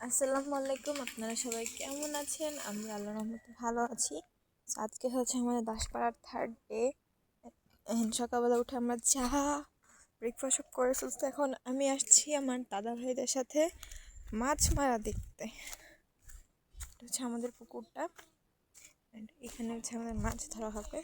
আসসালামু আলাইকুম, আপনারা সবাই কেমন আছেন? আমরা আল্লাহ রহমতে ভালো আছি। আজকে হচ্ছে আমাদের দাসপাড়ার থার্ড ডে সকালবেলা উঠে আমরা চা ব্রেকফাস্ট করে ফেলছি। এখন আমি আসছি আমার দাদা ভাইদের সাথে মাছ মারা দেখতে। হচ্ছে আমাদের পুকুরটা। এখানে হচ্ছে আমাদের মাছ ধরা হবে।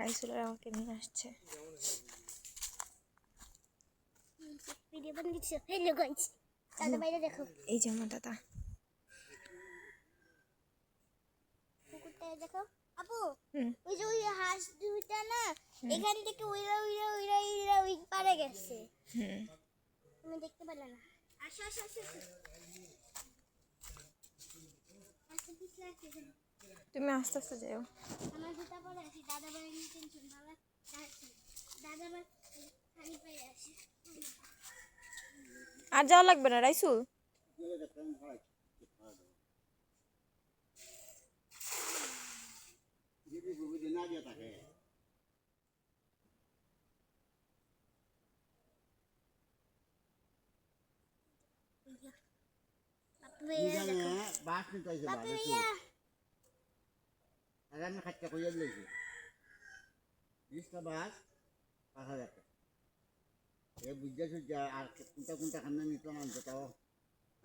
রাইসুলার আমাকে নিয়ে আসছে। এই যে আমার দাদা। দেখো। আপু ওই যে ওই হাঁস দুইটা না এখান থেকে উইরা উইরা উইরা উইরা ওই পারে গেছে। তুমি দেখতে পেলে না। আসো আসো আসো আসো। তুমি আস্তে আস্তে যাও। আর যাওয়া লাগবে না রাইসুল? বাস নিতে আর আমি খাচ্চা কইয়া লইছি বাস পাঁচ হাজার টাকা এ বুঝতে সুঝা আর কোনটা কোনটা খান্না নিতাম অন্ততাও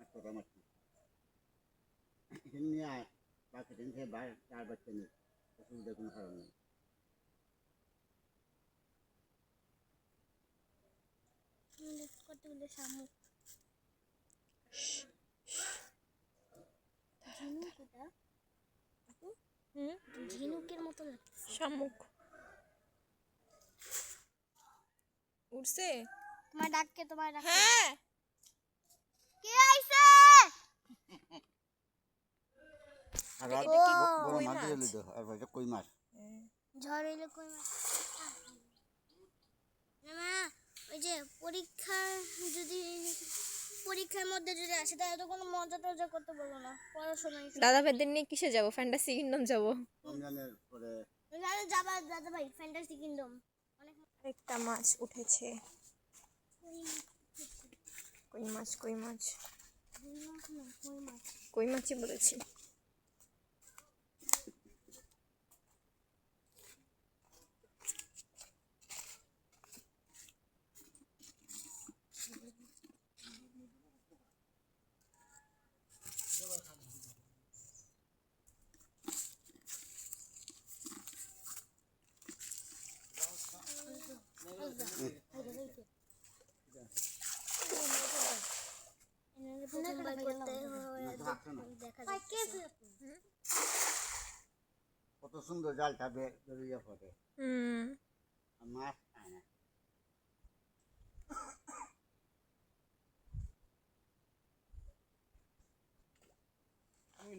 এক কথা মারছি এখানে নিয়ে আয় বাকি দিন থেকে বার চার বাচ্চা নেই অসুবিধা কোনো কারণ নেই। কতগুলো শামুক এটা। হুম? ঝিনুকের মতো লাগছে। শামুক। উঠছে তোমার ডাককে তোমার ডাক হ্যাঁ। কে আইছে? আর এটা আর কি ব- বড় মাছ? মাছ? তো আর এটা কই মাছ? ঝড় এলো কই মাছ? না ওই যে পরীক্ষা যদি পরীক্ষার মধ্যে যদি আসে তাহলে তো কোনো মজা টজা করতে বলব না। পড়াশোনা দাদা ভাইদের নিয়ে কিসে যাব? ফ্যান্টাসি কিংডম যাব। রমজানের পরে দাদা যাবা দাদা ভাই ফ্যান্টাসি কিংডম অনেক একটা মাছ উঠেছে। কই মাছ কই মাছ কই মাছ? কই মাছই বলেছি। কত সুন্দর জালটা বেরিয়ে পড়ে। মাছ খায় না। ওই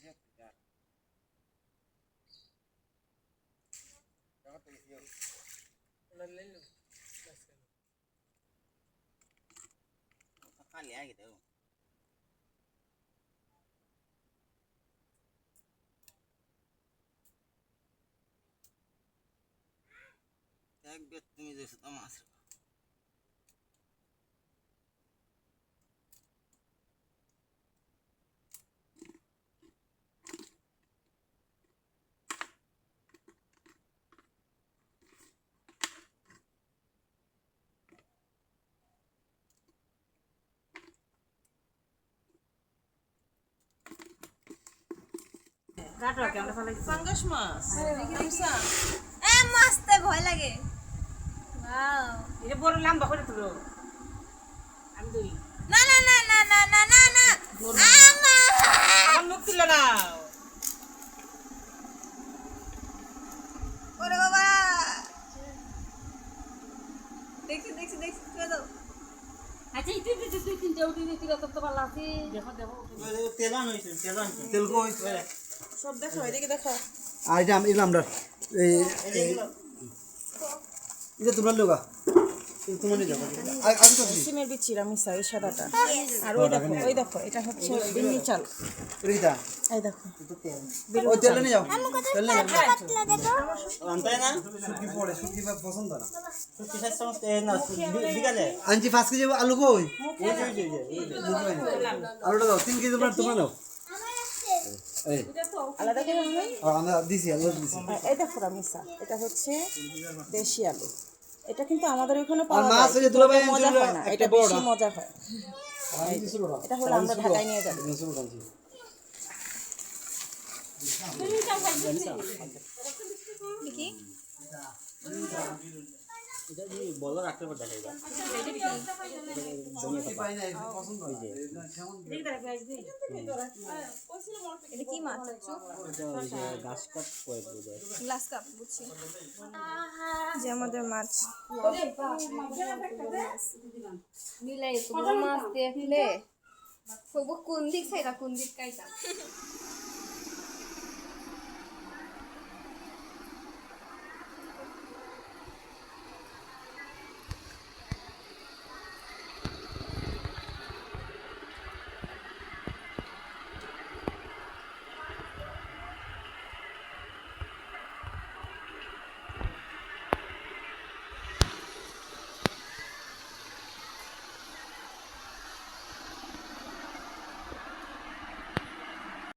Gelecek bir daha. Bakit ayaw? Nalalo. Mas ka. Kakali ah, gitu. Tagot tumi sa. মাছ এ মাছতে ভয় লাগে এটা বড় লম্বা করে তুলো আমি দুই না না না না না না না না আমার মুখ তুলে নাও ওরে বাবা দেখছি দেখছি দেখছি তুই দাও আচ্ছা ইতি ইতি দুই তিনটে উঠি দিতে কত ভালো আছে তেল কই সব দেখো এদিকে দেখো। আর এটা আম- এগুলো আমরা এই এটা তোমরা লোকা সিমের বিচিরা সাদাটা। আর ওই দেখো ওই দেখো এটা হচ্ছে বিন্নি চাল। রিতা এই দেখো। ওই তেল। নিয়ে যাও। তেল নিয়ে না? আনছি পাঁচ কেজি আলু কই? আলুটা দাও তিন কেজি তোমরা তোমরা এই। আলাদা করে নেই দিছি আলু দিছি। এই দেখো মিশা এটা হচ্ছে দেশি আলু। এটা কিন্তু আমাদের ওখানে পাওয়া যায়। মজা হয় না এটা বেশি মজা হয়। এটা হলো আমরা ঢাকায় নিয়ে যাব। ছোটটা আনছি দেখি পাই না পছন্দ হয় এটা কি মাছ? চুপ গ্লাস কাপ বুঝছি। যে আমাদের মাছ। মিলাই মাছ দেখলে। কোন দিক সাইডা কোন দিক কাইটা